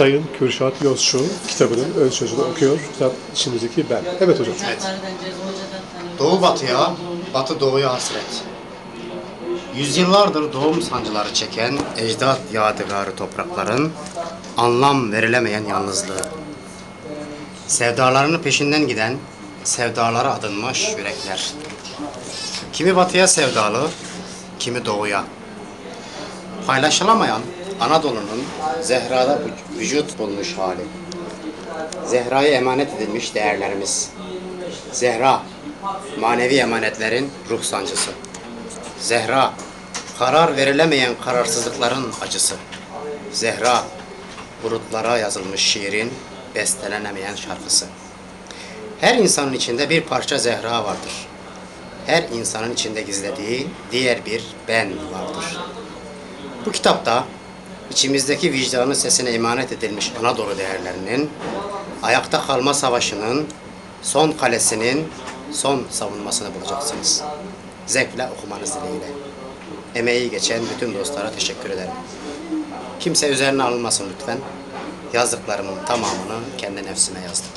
Sayın Kürşat Yozçu kitabının ön sözünü okuyor. Kitap içimizdeki ben. Evet hocam. Doğu batıya, batı doğuya hasret. Yüzyıllardır doğum sancıları çeken ecdat yadigarı toprakların anlam verilemeyen yalnızlığı. Sevdalarının peşinden giden, sevdalara adınmış yürekler. Kimi batıya sevdalı, kimi doğuya. Paylaşılamayan Anadolu'nun Zehra'da vü- vücut bulmuş hali. Zehra'ya emanet edilmiş değerlerimiz. Zehra, manevi emanetlerin ruh sancısı. Zehra, karar verilemeyen kararsızlıkların acısı. Zehra, bulutlara yazılmış şiirin bestelenemeyen şarkısı. Her insanın içinde bir parça Zehra vardır. Her insanın içinde gizlediği diğer bir ben vardır. Bu kitapta içimizdeki vicdanın sesine emanet edilmiş Anadolu değerlerinin, ayakta kalma savaşının, son kalesinin son savunmasını bulacaksınız. Zevkle okumanız dileğiyle. Emeği geçen bütün dostlara teşekkür ederim. Kimse üzerine alınmasın lütfen. Yazdıklarımın tamamını kendi nefsime yazdım.